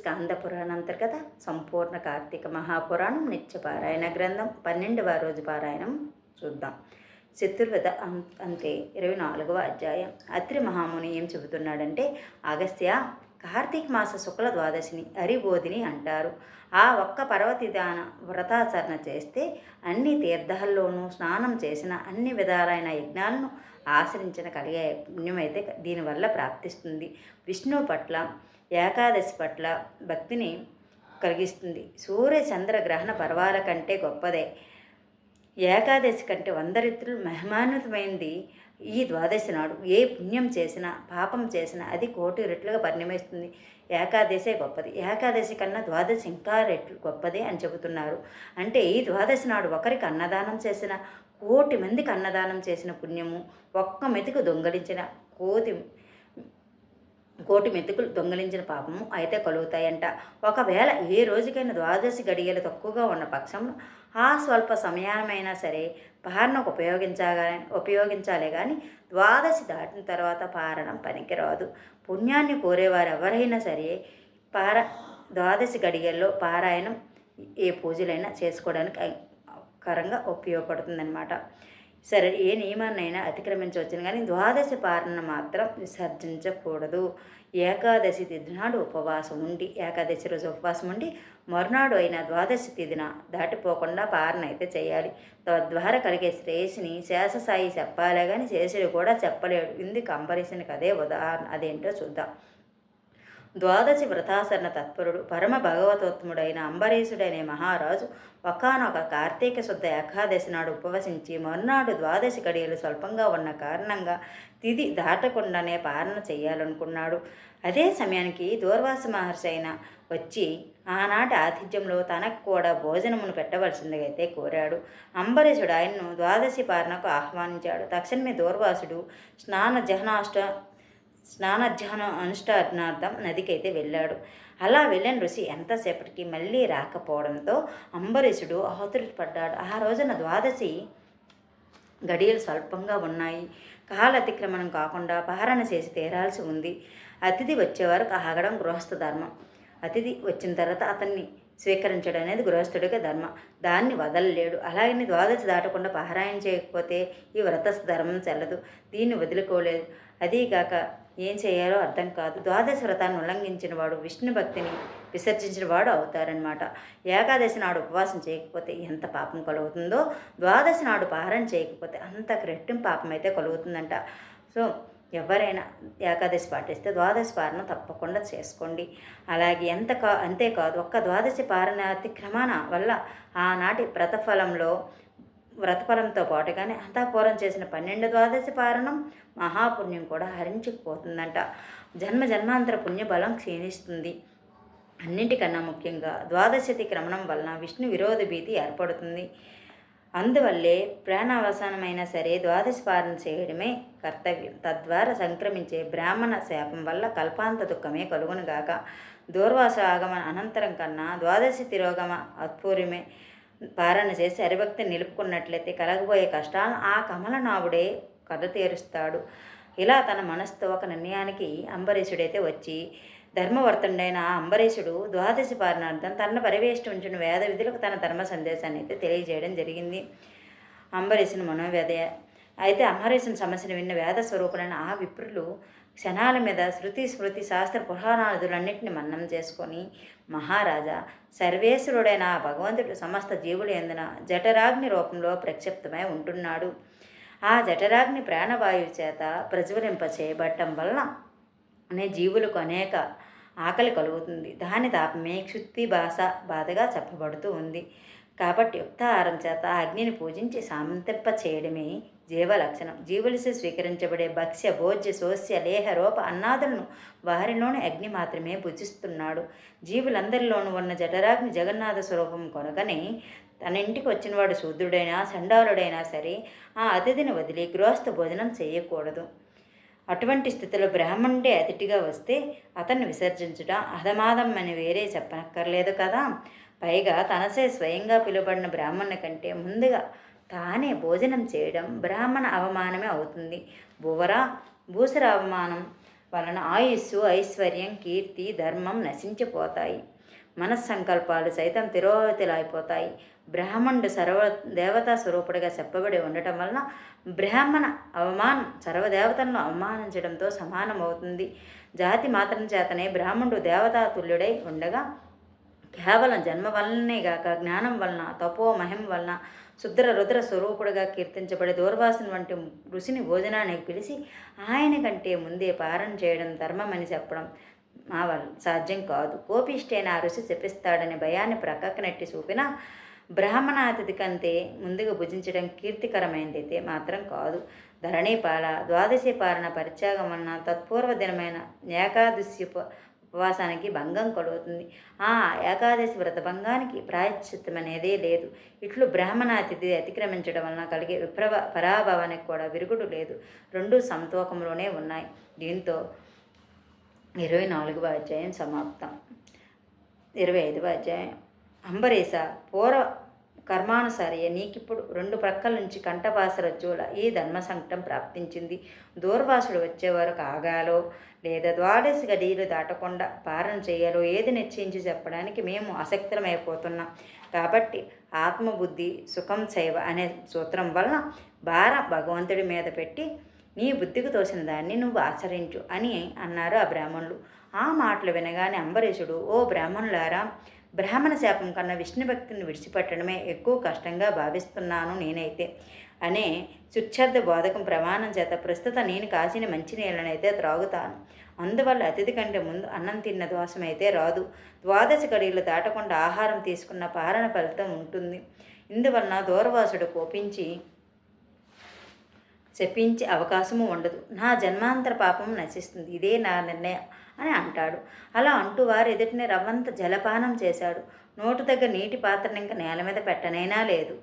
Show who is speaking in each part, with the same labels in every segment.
Speaker 1: స్కాంద పురాణ అంతర్గత సంపూర్ణ కార్తీక మహాపురాణం నిత్య పారాయణ గ్రంథం పన్నెండవ రోజు పారాయణం చూద్దాం. చతుర్వేద అం- అంతే ఇరవై నాలుగవ అధ్యాయం. అత్రి మహాముని ఏం చెబుతున్నాడంటే అగస్త్య కార్తీక మాస శుక్ల ద్వాదశిని హరిబోధిని అంటారు. ఆ ఒక్క పర్వతిదాన వ్రతాచరణ చేస్తే అన్ని తీర్థాల్లోనూ స్నానం చేసిన అన్ని విధాలైన యజ్ఞాలను ఆచరించిన కలిగే పుణ్యమైతే దీనివల్ల ప్రాప్తిస్తుంది. విష్ణువు పట్ల ఏకాదశి పట్ల భక్తిని కలిగిస్తుంది. సూర్య చంద్ర గ్రహణ పర్వాల కంటే గొప్పదే. ఏకాదశి కంటే వంద రెట్లు ఈ ద్వాదశి నాడు. ఏ పుణ్యం చేసినా పాపం చేసినా అది కోటి రెట్లుగా పరిణమిస్తుంది. ఏకాదశే గొప్పది. ఏకాదశి కన్నా ద్వాదశి ఇంకా రెట్లు గొప్పదే అని చెబుతున్నారు. అంటే ఈ ద్వాదశి నాడు ఒకరికి అన్నదానం చేసిన కోటి మందికి అన్నదానం చేసిన పుణ్యము ఒక్క మెతుకు దొంగలించిన కోతి కోటి మెతుకులు దొంగిలించిన పాపము అయితే కలుగుతాయంట. ఒకవేళ ఏ రోజుకైనా ద్వాదశి గడియలు తక్కువగా ఉన్న పక్షంలో ఆ స్వల్ప సమయమైనా సరే పారణకు ఉపయోగించగా ఉపయోగించాలే కానీ ద్వాదశి దాటిన తర్వాత పారణం పనికిరాదు. పుణ్యాన్ని కోరేవారు ఎవరైనా సరే పార ద్వాదశి గడియల్లో పారాయణం ఏ పూజలైనా చేసుకోవడానికి కరంగా ఉపయోగపడుతుందన్నమాట. సరే ఏ నియమాన్నైనా అతిక్రమించవచ్చును కానీ ద్వాదశి పారణ మాత్రం విసర్జించకూడదు. ఏకాదశి తిథి నాడు ఉపవాసం ఉండి ఏకాదశి రోజు ఉపవాసం ఉండి మరునాడు అయిన ద్వాదశి తిథిన దాటిపోకుండా పారణ అయితే చేయాలి. తద్వారా కలిగే శ్రేయస్సుని శేషసాయి చెప్పాలే కానీ చేసేది కూడా చెప్పలేడు. ఇందుకు అంబరీషునికి అదే ఉదాహరణ. అదేంటో చూద్దాం. ద్వాదశి వ్రతాసరణ తత్పరుడు పరమ భగవతోత్తముడైన అంబరీషుడనే మహారాజు ఒకనొక కార్తీక శుద్ధ ఏకాదశి నాడు ఉపవసించి మరునాడు ద్వాదశి గడియలు స్వల్పంగా ఉన్న కారణంగా తిది దాటకుండానే పాలన చేయాలనుకున్నాడు. అదే సమయానికి దూర్వాస మహర్షి అయిన వచ్చి ఆనాటి ఆతిథ్యంలో తనకు కూడా భోజనమును పెట్టవలసిందిగా అయితే కోరాడు. అంబరీషుడు ఆయన్ను ద్వాదశి పాలనకు ఆహ్వానించాడు. తక్షణమే దూర్వాసుడు స్నాన జహనాష్ట స్నానధ్యానం అనుష్ఠానార్థం నదికైతే వెళ్ళాడు. అలా వెళ్ళిన ఋషి ఎంతసేపటికి మళ్ళీ రాకపోవడంతో అంబరీషుడు ఆతురపడ్డాడు ఆ రోజున ద్వాదశి గడియలు స్వల్పంగా ఉన్నాయి. కాల అతిక్రమణం కాకుండా పారణ చేసి తీరాల్సి ఉంది. అతిథి వచ్చేవారు ఆగడం గృహస్థ ధర్మం. అతిథి వచ్చిన తర్వాత అతన్ని స్వీకరించడం అనేది గృహస్థుడికి ధర్మం. దాన్ని వదలలేడు. అలాగని ద్వాదశి దాటకుండా పారాయణ చేయకపోతే ఈ వ్రత ధర్మం చెల్లదు. దీన్ని వదులుకోలేదు. అదీగాక ఏం చేయాలో అర్థం కాదు. ద్వాదశి వ్రతాన్ని ఉల్లంఘించిన వాడు విష్ణు భక్తిని విసర్జించిన వాడు అవుతారనమాట ఏకాదశి నాడు ఉపవాసం చేయకపోతే ఎంత పాపం కలుగుతుందో ద్వాదశి నాడు పారాయణ చేయకపోతే అంత రెట్టింపు పాపం అయితే కలుగుతుందంట. సో ఎవరైనా ఏకాదశి పాటిస్తే ద్వాదశి పారణ తప్పకుండా చేసుకోండి. అలాగే ఎంత కా అంతేకాదు ఒక్క ద్వాదశి పారణ అతిక్రమణ వల్ల ఆనాటి వ్రతఫలంలో వ్రతఫలంతో పాటుగానే అంతాపురం చేసిన పన్నెండు ద్వాదశి పారణం మహాపుణ్యం కూడా హరించుకుపోతుందంట. జన్మ జన్మాంతర పుణ్యబలం క్షీణిస్తుంది. అన్నింటికన్నా ముఖ్యంగా ద్వాదశతి క్రమణం వలన విష్ణు విరోధ భీతి ఏర్పడుతుంది. అందువల్లే ప్రాణావసానమైనా సరే ద్వాదశి పాలన చేయడమే కర్తవ్యం. తద్వారా సంక్రమించే బ్రాహ్మణ శాపం వల్ల కల్పాంత దుఃఖమే కలుగునుగాక దూర్వాస ఆగమన అనంతరం కన్నా ద్వాదశి తిరోగమ అత్పూర్యమే పారణ చేసి హరిభక్తిని నిలుపుకున్నట్లయితే కలగబోయే కష్టాలను ఆ కమలనాభుడే కథ తీరుస్తాడు. ఇలా తన మనసుతో ఒక నిర్ణయానికి అంబరీషుడైతే వచ్చి ధర్మవర్తుండైన ఆ అంబరీషుడు ద్వాదశి పారణార్థం తనను పరివేష్టించిన. వేద విధులకు తన ధర్మ సందేశాన్ని అయితే తెలియజేయడం జరిగింది. అంబరీషుని మనోవేద అయితే అంబరీషుని సమస్యను విన్న వేద స్వరూపులైన ఆ విప్రులు క్షణాల మీద శృతి స్మృతి శాస్త్ర పురాణాదులన్నింటిని మన్నం చేసుకొని మహారాజా సర్వేశ్వరుడైన భగవంతుడు సమస్త జీవులు ఎందున జఠరాగ్ని రూపంలో ప్రక్షిప్తమై ఉంటున్నాడు. ఆ జఠరాగ్ని ప్రాణవాయువు చేత ప్రజ్వలింప చేయబడటం వలన అనే జీవులకు అనేక ఆకలి కలుగుతుంది. దాని తాపమే క్షుత్తి భాష బాధగా చెప్పబడుతూ ఉంది. కాబట్టి యుక్తాహారం చేత అగ్నిని పూజించి శాంతింప చేయడమే జీవ లక్షణం జీవులసి స్వీకరించబడే భక్ష్య భోజ్య శోస్య లేహ రూప అన్నాదులను వారిలోని అగ్ని మాత్రమే భుజిస్తున్నాడు జీవులందరిలోనూ ఉన్న జఠరాగ్ని జగన్నాథ స్వరూపం కొనగని తన ఇంటికి వచ్చినవాడు శూద్రుడైనా సండాలుడైనా సరే ఆ అతిథిని వదిలి గృహస్థ భోజనం చేయకూడదు. అటువంటి స్థితిలో బ్రాహ్మణుడే అతిథిగా వస్తే అతన్ని విసర్జించడం అధమాదం అని వేరే చెప్పనక్కర్లేదు కదా. పైగా తనసే స్వయంగా పిలువబడిన బ్రాహ్మణుని కంటే ముందుగా తానే భోజనం చేయడం బ్రాహ్మణ అవమానమే అవుతుంది. భూవరా భూసర అవమానం వలన ఆయుస్సు ఐశ్వర్యం కీర్తి ధర్మం నశించిపోతాయి. మనస్సంకల్పాలు సైతం తిరోహితులైపోతాయి బ్రాహ్మణుడు సర్వ దేవతా స్వరూపుడిగా చెప్పబడి ఉండటం వలన బ్రాహ్మణ అవమానం సర్వదేవతలను అవమానించడంతో సమానమవుతుంది. జాతి మాత్రం చేతనే బ్రాహ్మణుడు దేవతా తుల్యుడై ఉండగా కేవలం జన్మ వలనే గాక జ్ఞానం వలన తపో మహిమ వలన శుద్ర రుద్ర స్వరూపుడుగా కీర్తించబడి దూర్వాసుని వంటి ఋషిని భోజనానికి పిలిచి ఆయన కంటే ముందే పారం చేయడం ధర్మమని చెప్పడం మా వల్ల సాధ్యం కాదు. కోపిష్టైన ఆ ఋషి శపిస్తాడని భయాన్ని ప్రక్కకు నెట్టి చూపిన బ్రాహ్మణాతిథి కంటే ముందుగా భుజించడం కీర్తికరమైనదైతే మాత్రం కాదు. ధరణీపాల ద్వాదశి పాలన పరిత్యాగం వలన తత్పూర్వ దినమైన ఏకాదశి ఉపవాసానికి భంగం కలుగుతుంది. ఆ ఏకాదశి వ్రత భంగానికి ప్రాయశ్చిత్తం అనేదే లేదు. ఇట్లు బ్రాహ్మణ అతిథి అతిక్రమించడం వలన కలిగే విప్రవ పరాభవానికి కూడా విరుగుడు లేదు. రెండు సంతోకంలోనే ఉన్నాయి. దీంతో ఇరవై నాలుగవ అధ్యాయం సమాప్తం. ఇరవై ఐదవ అధ్యాయం. అంబరీష పూర్వ కర్మానుసారి నీకిప్పుడు రెండు ప్రక్కల నుంచి కంఠపాసరజ్జుల ఈ ధర్మ సంకటం ప్రాప్తించింది? దూర్వాసుడు వచ్చే వరకు ఆగాలో లేదా ద్వాదశి గడియలు దాటకుండా పారణ చేయాలో? ఏది నిశ్చయించి చెప్పడానికి మేము అసక్తులమైపోతున్నాం కాబట్టి ఆత్మబుద్ధి సుఖం శైవ అనే సూత్రం వలన భార భగవంతుడి మీద పెట్టి నీ బుద్ధికి తోసిన దాన్ని నువ్వు ఆచరించు అని అన్నారు ఆ బ్రాహ్మణులు. ఆ మాటలు వినగానే అంబరీషుడు ఓ బ్రాహ్మణులారా బ్రాహ్మణ శాపం కన్నా విష్ణు భక్తిని విడిచిపెట్టడమే ఎక్కువ కష్టంగా భావిస్తున్నాను నేనైతే. అనే శుచ్ఛర్ద బోధకం ప్రమాణం చేత ప్రస్తుత నేను కాసిన మంచినీళ్ళనైతే త్రాగుతాను. అందువల్ల అతిథి కంటే ముందు అన్నం తిన్న దోషమైతే రాదు. ద్వాదశ గడియలు దాటకుండా ఆహారం తీసుకున్న పారణ ఫలితం ఉంటుంది. ఇందువలన దూరవాసుడు కోపించి శపించే అవకాశము ఉండదు. నా జన్మాంతర పాపం నశిస్తుంది. ఇదే నా నిర్ణయం. అని అంటాడు. అలా అంటూ వారు ఎదుటిని రవ్వంత జలపానం చేశాడు. నోటు దగ్గర నీటి పాత్రను ఇంకా నేల మీద పెట్టనైనా లేదు.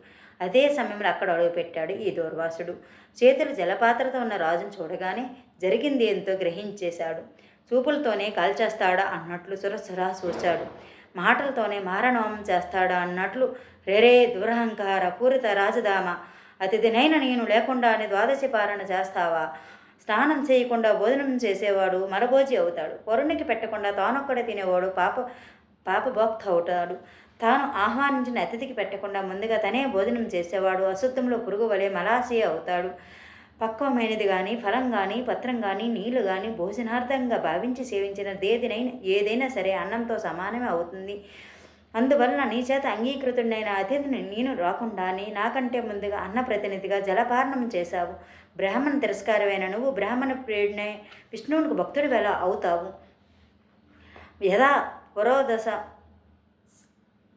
Speaker 1: అదే సమయంలో అక్కడ అడుగుపెట్టాడు ఈ దూర్వాసుడు. చేతులు జలపాత్రతో ఉన్న రాజును చూడగానే జరిగింది ఎంతో గ్రహించేశాడు. చూపులతోనే కాల్చేస్తాడా అన్నట్లు సురసురా చూశాడు. మాటలతోనే మారణోమం చేస్తాడా అన్నట్లు రేరే దురహంకార పూరిత రాజధామ. అతిథినైన నేను లేకుండానే ద్వాదశి పాలన చేస్తావా? స్నానం చేయకుండా భోజనం చేసేవాడు మరభోజి అవుతాడు. పొరుణికి పెట్టకుండా తానొక్కడే తినేవాడు పాప పాప భోక్త అవుతాడు తాను ఆహ్వానించిన అతిథికి పెట్టకుండా ముందుగా తనే భోజనం చేసేవాడు. అశుద్ధంలో పురుగు వలె మలాసి అవుతాడు పక్వమైనది కానీ ఫలం కానీ పత్రం కానీ నీళ్ళు కానీ భోజనార్థంగా భావించి సేవించిన దేదినైనా ఏదైనా సరే అన్నంతో సమానమే అవుతుంది. అందువలన నీ చేత అంగీకృతుడైన అతిథిని నేను రాకుండానే నాకంటే ముందుగా అన్న ప్రతినిధిగా జలపారణం చేశావు. బ్రాహ్మణ తిరస్కారమైన నువ్వు బ్రాహ్మణ ప్రియుడినే విష్ణువునికి భక్తుడు ఎలా అవుతావు. యథా పురోదశ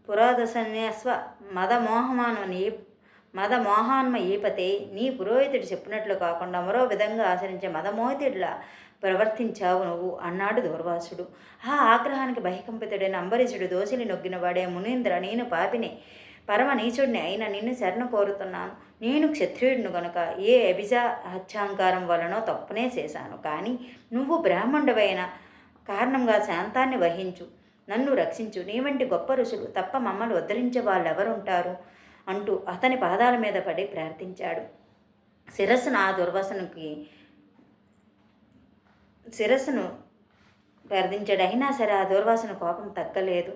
Speaker 1: పురోదశన్యస్వ మదమోహమానని మద మదమోహాన్మ ఈపతే నీ పురోహితుడు చెప్పినట్లు కాకుండా మరో విధంగా ఆచరించే మదమోహితుడిలా ప్రవర్తించావు నువ్వు అన్నాడు దూర్వాసుడు. ఆ ఆగ్రహానికి బహికంపితుడైన అంబరీషుడు దోషిని నొగ్గినవాడే మునీంద్ర నేను పాపిని. పరమ నీచుడిని అయిన నిన్ను శరణ కోరుతున్నాను. నేను క్షత్రియుడిని గనుక ఏ అభిజా హత్యాంకారం వలనో తప్పునే చేశాను. కానీ నువ్వు బ్రాహ్మణుడవైన కారణంగా శాంతాన్ని వహించు. నన్ను రక్షించు. నీ వంటి గొప్ప ఋషులు తప్ప మమ్మల్ని వదిలించే వాళ్ళు ఎవరుంటారు అంటూ అతని పాదాల మీద పడి ప్రార్థించాడు. శిరస్సును ఆ దుర్వాసనకి శిరస్సును ప్రార్థించాడు అయినా సరే ఆ దూర్వాసన కోపం తగ్గలేదు.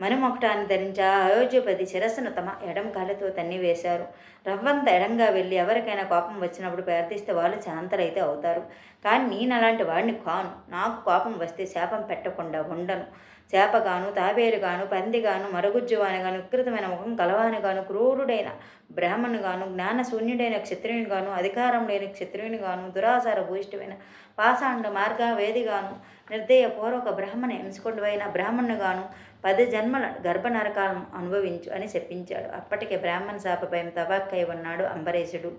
Speaker 1: మణిమొకటాన్ని ధరించి ఆ అయోధ్యపతి శిరస్సును తమ ఎడం కాళ్ళతో తన్ని వేశారు రవ్వంత ఎడంగా వెళ్ళి ఎవరికైనా కోపం వచ్చినప్పుడు ప్రార్థిస్తే వాళ్ళు శాంతలైతే అవుతారు. కానీ నేను అలాంటి వాడిని కాను. నాకు కోపం వస్తే శాపం పెట్టకుండా ఉండను. చేపగాను తాబేలుగాను పందిగాను మరుగుజ్జువానిగాను వికృతమైన ముఖం కలవానిగాను క్రూరుడైన బ్రాహ్మణుగాను జ్ఞానశూన్యుడైన క్షత్రియునిగాను అధికారం లేని క్షత్రియునిగాను దురాచార భూయిష్టమైన పాషాండ మార్గ వేదిగాను నిర్దయపూర్వక బ్రాహ్మణ హింసకుడువైన బ్రాహ్మణుగాను పది జన్మల గర్భనరకాలను అనుభవించు అని చెప్పించాడు. అప్పటికే బ్రాహ్మణ శాపపై తబాక్కై ఉన్నాడు అంబరీషుడు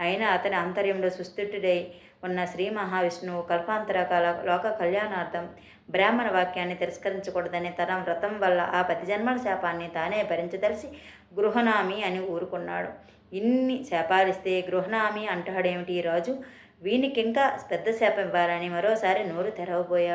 Speaker 1: అయినా అతని అంతర్యంలో సుస్థితుడై ఉన్న శ్రీ మహావిష్ణువు కల్పాంతర కాల లోక కళ్యాణార్థం బ్రాహ్మణ వాక్యాన్ని తిరస్కరించకూడదని తరం వ్రతం వల్ల ఆ పది జన్మల శాపాన్ని తానే భరించదలిసి గృహనామి అని ఊరుకున్నాడు. ఇన్ని శాపాలిస్తే గృహనామి అంటాడేమిటి ఈ రాజు? వీనికి ఇంకా పెద్ద శాపం ఇవ్వాలని మరోసారి నోరు తెరవబోయాడు.